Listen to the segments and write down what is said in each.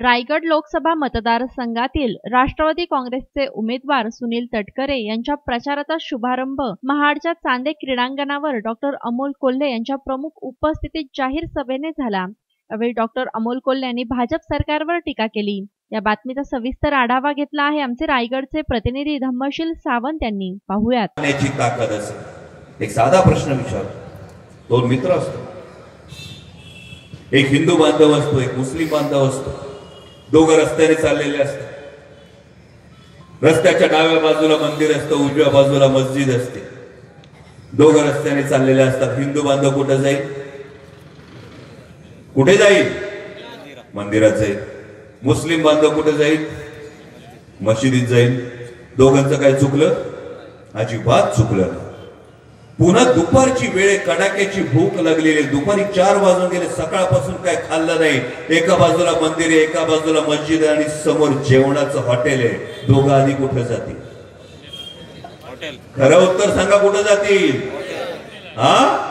रायगड लोकसभा मतदारसंघातील राष्ट्रवादी काँग्रेसचे उमेदवार सुनील तटकरे यांच्या प्रचाराचा शुभारंभ महाडच्या चांदे क्रीडांगणावर डॉक्टर अमोल कोल्हे यांच्या प्रमुख उपस्थितीत जाहीर सभेने झाला. यावेळी डॉक्टर अमोल कोल्हे यांनी भाजप सरकारवर टीका केली. या बातमीचा सविस्तर आढावा घेतला आहे आमचे रायगडचे प्रतिनिधी धम्मशील सावंत यांनी. पाहुयात. एक साधा प्रश्न विचार. दोन मित्र असतो एक हिंदू बांधव असतो एक मुस्लिम बांधव असतो. दोघं रस्त्याने चाललेले असतात. रस्त्याच्या डाव्या बाजूला मंदिर असतं उजव्या बाजूला मस्जिद असते. दोघं रस्त्याने चाललेले असतात. हिंदू बांधव कुठं जाईल? कुठे जाईल? मंदिरात जाईल. मुस्लिम बांधव कुठे जाईल? मशिदीत जाईल. दोघांचं काय चुकलं? अजिबात चुकलं नाही. पुन्हा दुपारची वेळ कडाक्याची भूक लागलेली दुपारी चार वाजून गेले सकाळपासून काय खाल्लं नाही. एका बाजूला मंदिर आहे एका बाजूला मस्जिद आहे आणि समोर जेवणाचं हॉटेल आहे. दोघं आधी कुठं जातील? खरं उत्तर सांगा कुठं जातील? हा?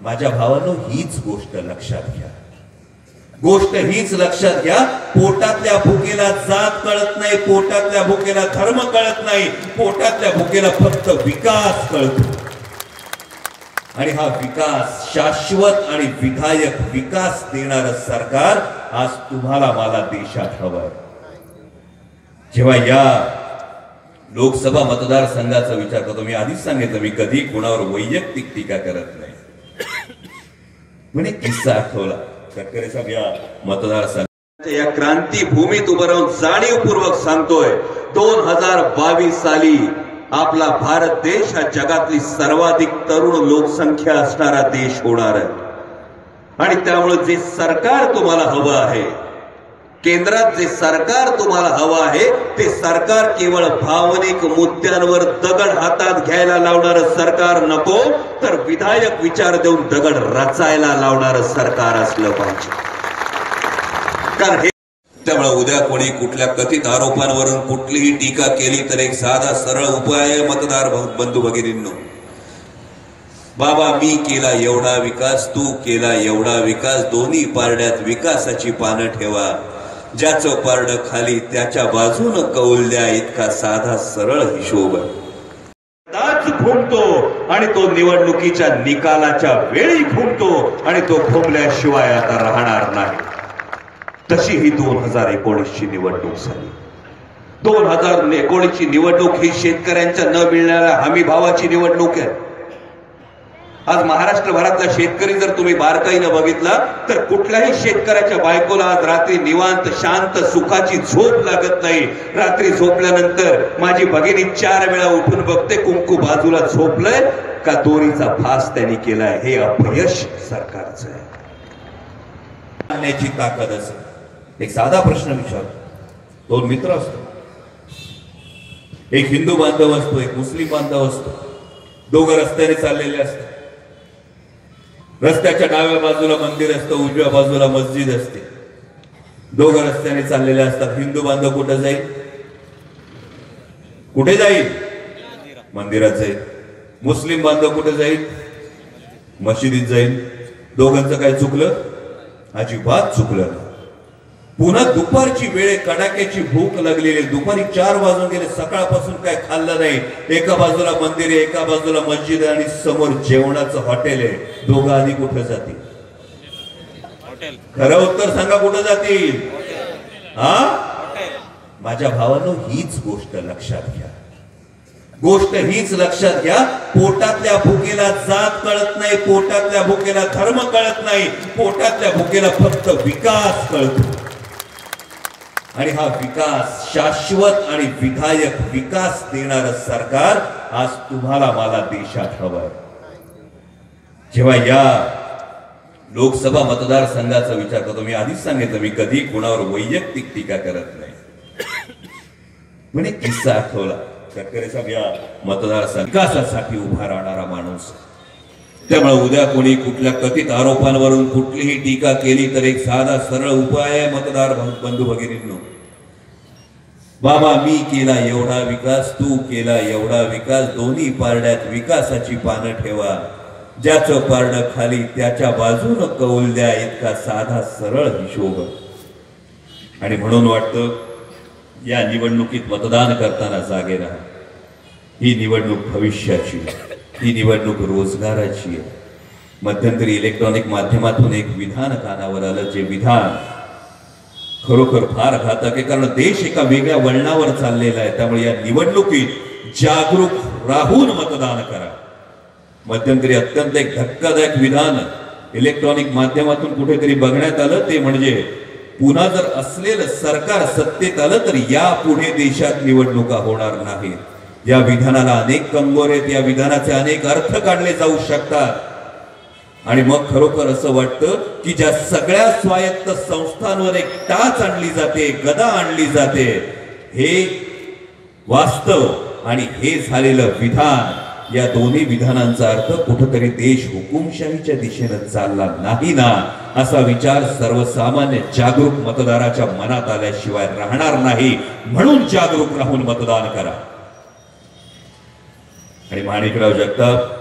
माझ्या भावानं हीच गोष्ट लक्षात घ्या. गोष्ट हीच लक्षात घ्या पोटातल्या भुकेला जात कळत नाही पोटातल्या भुकेला धर्म कळत नाही पोटातल्या भुकेला फक्त विकास कळतो. आणि हा विकास शाश्वत आणि विधायक विकास देणार सरकार आज तुम्हाला मला देशात हवंय. जेव्हा या लोकसभा मतदारसंघाचा विचार करतो मी आधीच सांगितलं मी कधी कुणावर वैयक्तिक टीका करत नाही. म्हणे किस्सा आठवला. तटकरे साहेब या मतदारसंघ या क्रांती भूमीत उभं राहून जाणीवपूर्वक सांगतोय दोन हजार बावीस साली आपला भारत देश हा जगातली सर्वाधिक तरुण लोकसंख्या असणारा देश होणार आहे. आणि त्यामुळे जे सरकार तुम्हाला हवं आहे केंद्रात जे सरकार तुम्हाला हवं आहे ते सरकार केवळ भावनिक मुद्द्यांवर दगड हातात घ्यायला लावणारं सरकार नको तर विधायक विचार देऊन दगड रचायला लावणारं सरकार असलं पाहिजे. कारण हे त्यामुळे उद्या कोणी कुठल्या कथित आरोपांवरून कुठलीही टीका केली तर एक साधा सरळ उपाय आहे मतदार बंधू भगिनींनो. बाबा मी केला एवढा विकास तू केला एवढा विकास दोन्ही पारड्यात विकासाची पानं ठेवा. ज्याचं पारड खाली त्याच्या बाजूनं कौल द्या इतका साधा सरळ हिशोब आहे. दाच फुंकतो आणि तो निवडणुकीच्या निकालाच्या वेळी फुंकतो आणि तो फुंकल्याशिवाय आता राहणार नाही. तशी ही दोन हजार एकोणीस ची निवडणूक झाली. दोन हजार एकोणीसची निवडणूक ही शेतकऱ्यांच्या न मिळणाऱ्या हमी भावाची निवडणूक आहे. आज महाराष्ट्रभरातला शेतकरी जर तुम्ही बारकाईनं बघितला तर कुठल्याही शेतकऱ्याच्या बायकोला आज रात्री निवांत शांत सुखाची झोप लागत नाही. रात्री झोपल्यानंतर माझी भगिनी चार वेळा उठून बघते कुंकू बाजूला झोपलंय का दोरीचा फास त्यांनी केलाय हे अपयश सरकारचं आहे. आणण्याची ताकद असेल. एक साधा प्रश्न विचारतो दोन मित्र असतो एक हिंदू बांधव असतो एक मुस्लिम बांधव असतो. दोघं रस्त्याने चाललेले असतात. रस्त्याच्या डाव्या बाजूला मंदिर असतं उजव्या बाजूला मस्जिद असते. दोघं रस्त्याने चाललेले असतात. हिंदू बांधव कुठं जाईल? कुठे जाईल? मंदिरात जाईल. मुस्लिम बांधव कुठे जाईल? मशिदीत जाईल. दोघांचं काय चुकलं? अजिबात चुकलं नाही. पुन्हा दुपारची वेळ कडाक्याची भूक लागलेली दुपारी चार वाजून गेले सकाळपासून काय खाल्लं नाही. एका बाजूला मंदिर आहे एका बाजूला मस्जिद आहे आणि समोर जेवणाचं हॉटेल आहे. दोघं आधी कुठं जातील? खरं उत्तर सांगा कुठं जातील? हा? माझ्या भावानं हीच गोष्ट लक्षात घ्या. गोष्ट हीच लक्षात घ्या पोटातल्या भुकेला जात कळत नाही पोटातल्या भुकेला धर्म कळत नाही पोटातल्या भुकेला फक्त विकास कळतो. आणि हा विकास शाश्वत आणि विधायक विकास देणार सरकार आज तुम्हाला मला देशात हवंय. जेव्हा या लोकसभा मतदारसंघाचा विचार करतो मी आधीच सांगितलं मी कधी कुणावर वैयक्तिक टीका करत नाही. म्हणे किस्सा आठवला. साहेब या मतदारसंघ विकासासाठी उभा राहणारा माणूस त्यामुळे उद्या कोणी कुठल्या कथित आरोपांवरून कुठलीही टीका केली तर एक साधा सरळ उपाय आहे मतदार बंधू भगिनींनो. बाबा मी केला एवढा विकास तू केला एवढा विकास दोन्ही पारड्यात विकासाची पानं ठेवा. ज्याचं पारड खाली त्याच्या बाजूनं कौल द्या इतका साधा सरळ हिशोब. आणि म्हणून वाटतं या निवडणुकीत मतदान करताना जागे राहा. ही निवडणूक भविष्याची. आहे. ही निवडणूक रोजगाराची आहे. मध्यंतरी इलेक्ट्रॉनिक माध्यमातून एक विधान कानावर आलं जे विधान खरोखर फार घातक आहे कारण देश एका वेगळ्या वळणावर चाललेला आहे. त्यामुळे या निवडणुकीत जागरूक राहून मतदान करा. मध्यंतरी अत्यंत एक धक्कादायक विधान इलेक्ट्रॉनिक माध्यमातून कुठेतरी बघण्यात आलं. ते म्हणजे पुन्हा जर असलेलं सरकार सत्तेत आलं तर यापुढे देशात निवडणुका होणार नाहीत. या विधानाला अनेक कंगोर आहेत या विधानाचे अनेक अर्थ काढले जाऊ शकतात. आणि मग खरोखर असं वाटतं की ज्या सगळ्या स्वायत्त संस्थांवर एक टाच आणली जाते गदा आणली जाते हे वास्तव आणि हे झालेलं विधान या दोन्ही विधानांचा अर्थ कुठंतरी देश हुकुमशाहीच्या दिशेनं चालला नाही ना असा विचार सर्वसामान्य जागरूक मतदाराच्या मनात आल्याशिवाय राहणार नाही. म्हणून जागरूक राहून मतदान करा. आणि माणिकराव जगताप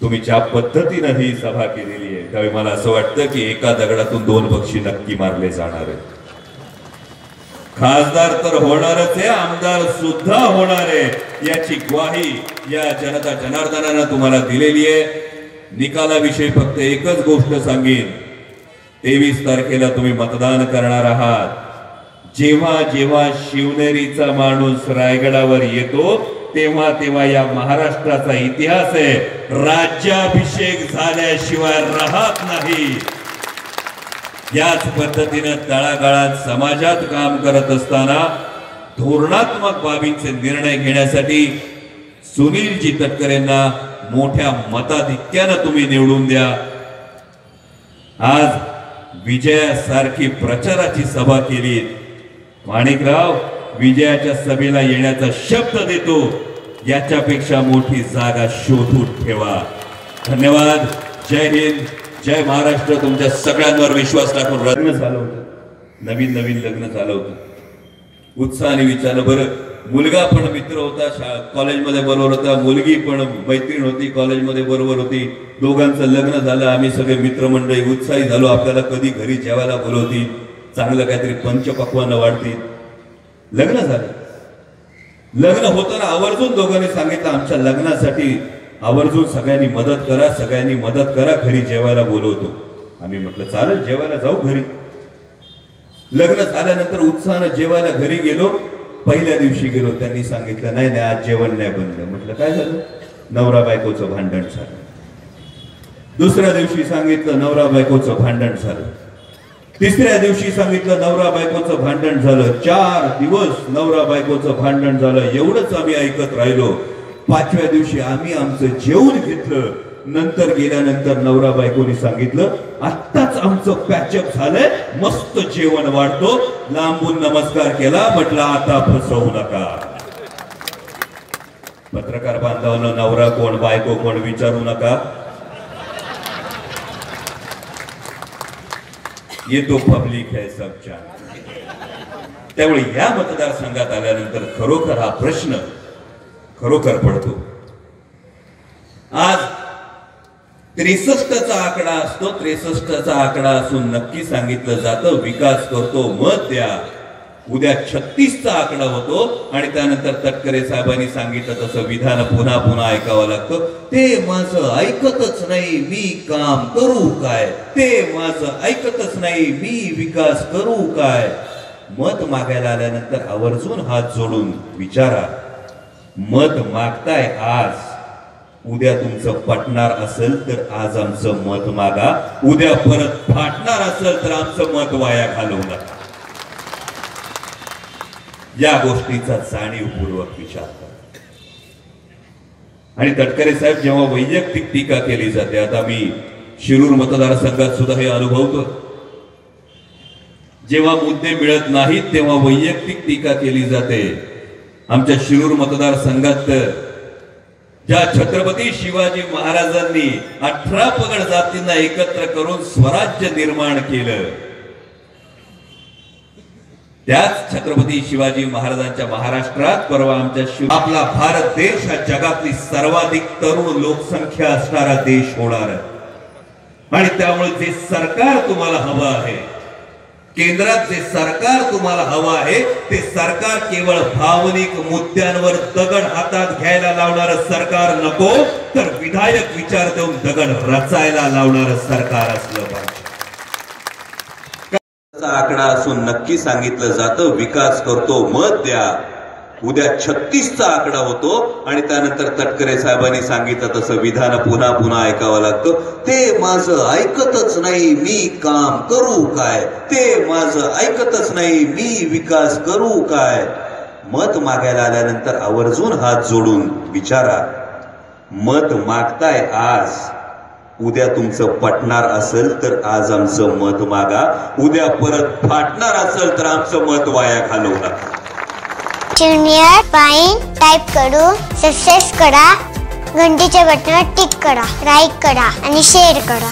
तुम्ही ज्या पद्धतीनं ही सभा केलेली आहे त्यावेळी मला असं वाटतं की एका दगडातून दोन पक्षी नक्की मारले जाणार आहेत. खासदार तर होणारच आहे आमदार सुद्धा होणार आहे याची ग्वाही या जनता जनार्दनानं तुम्हाला दिलेली आहे. निकालाविषयी फक्त एकच गोष्ट सांगेन तेवीस तारखेला तुम्ही मतदान करणार आहात. जेव्हा जेव्हा शिवनेरीचा माणूस रायगडावर येतो तेव्हा तेव्हा या महाराष्ट्राचा इतिहास आहे. राज्याभिषेक झाल्याशिवाय राहत नाही. याच पद्धतीनं तळागाळात समाजात काम करत असताना धोरणात्मक बाबींचे निर्णय घेण्यासाठी सुनीलजी तटकरेंना मोठ्या मताधिक्यानं तुम्ही निवडून द्या. आज विजयासारखी प्रचाराची सभा केली माणिकराव विजयाच्या सभेला येण्याचा शब्द देतो. याच्यापेक्षा मोठी जागा शोधून ठेवा. धन्यवाद. जय हिंद. जय महाराष्ट्र. तुमच्या सगळ्यांवर विश्वास टाकून लग्न झालं होतं. नवीन नवीन लग्न झालं होतं. उत्साहाने विचारलं बरं मुलगा पण मित्र होता शा कॉलेजमध्ये बरोबर होता मुलगी पण मैत्रीण होती कॉलेजमध्ये बरोबर होती. दोघांचं लग्न झालं आम्ही सगळे मित्रमंडळी उत्साही झालो. आपल्याला कधी घरी जेवायला बोलवतील. चांगलं काहीतरी पंचपक्वानं वाढतील. लग्न झालं. लग्न होताना आवर्जून दोघांनी सांगितलं आमच्या लग्नासाठी आवर्जून सगळ्यांनी मदत करा सगळ्यांनी मदत करा घरी जेवायला बोलवतो. आम्ही म्हटलं चालेल जेवायला जाऊ घरी. लग्न झाल्यानंतर उत्साहानं जेवायला घरी गेलो. पहिल्या दिवशी गेलो त्यांनी सांगितलं नाही नाही आज जेवण नाही बनलं. म्हटलं काय झालं? नवरा बायकोचं भांडण झालं. दुसऱ्या दिवशी सांगितलं नवरा बायकोचं भांडण झालं. तिसऱ्या दिवशी सांगितलं नवरा बायकोचं भांडण झालं. चार दिवस नवरा बायकोचं भांडण झालं. एवढंच आम्ही ऐकत राहिलो. पाचव्या दिवशी आम्ही आमचं जेवण घेतलं. नंतर गेल्यानंतर नवरा बायकोनी सांगितलं आत्ताच आमचं पॅचअप झालंय मस्त जेवण वाढतो. लांबून नमस्कार केला म्हटलं आता फसवू नका. पत्रकार बांधवांना नवरा कोण बायको कोण विचारू नका. ये तो पब्लिक है सब जानते त्यामुळे या मतदारसंघात आल्यानंतर खरोखर हा प्रश्न खरोखर पडतो. आज त्रेसष्टचा आकडा असतो. त्रेसष्टचा आकडा असून नक्की सांगितलं जातं विकास करतो मत द्या. उद्या छत्तीसचा आकडा होतो आणि त्यानंतर तटकरे साहेबांनी सांगितलं तसं विधान पुन्हा पुन्हा ऐकावं लागतं. ते माझं ऐकतच नाही मी काम करू काय? ते माझं ऐकतच नाही मी विकास करू काय? मत मागायला आल्यानंतर आवर्जून हात जोडून विचारा. मत मागताय आज. उद्या तुमचं पटणार असेल तर आज आमचं मत मागा. उद्या परत फाटणार असेल तर आमचं मत वाया घालवू नका. या गोष्टीचा जाणीवपूर्वक विचार करा. आणि तटकरे साहेब जेव्हा वैयक्तिक टीका केली जाते आता मी शिरूर मतदारसंघात सुद्धा हे अनुभवतो. जेव्हा मुद्दे मिळत नाहीत तेव्हा वैयक्तिक टीका केली जाते. आमच्या शिरूर मतदारसंघात तर ज्या छत्रपती शिवाजी महाराजांनी अठरा पगड जातींना एकत्र करून स्वराज्य निर्माण केलं त्याच छत्रपती शिवाजी महाराजांच्या महाराष्ट्रात परवा आमच्या शिव आपला भारत देश हा जगातली सर्वाधिक तरुण लोकसंख्या असणारा देश होणार आहे. आणि त्यामुळे जे सरकार तुम्हाला हवं आहे केंद्रात जे सरकार तुम्हाला हवं आहे ते सरकार केवळ भावनिक मुद्द्यांवर दगड हातात घ्यायला लावणार सरकार नको तर विधायक विचार देऊन दगड रचायला लावणार सरकार असलं पाहिजे. आकडा असून नक्की सांगितलं जातं विकास करतो मत द्या. उद्या छत्तीसचा आकडा होतो आणि त्यानंतर तटकरे साहेबांनी सांगितलं तसं विधान पुन्हा पुन्हा ऐकावं लागतं. ते माझं ऐकतच नाही मी काम करू काय? ते माझं ऐकतच नाही मी विकास करू काय? मत मागायला आल्यानंतर आवर्जून हात जोडून विचारा. मत मागताय आज. उद्या तुमचं पटणार असेल तर आज आमचं मत मागा. उद्या परत फाटणार असेल तर आमचं मत वाया घालवू नका ज्युनियर पाईन टाईप करू. सक्सेस करा. घंटीच्या बटनावर टिक करा. लाईक करा. आणि शेअर करा.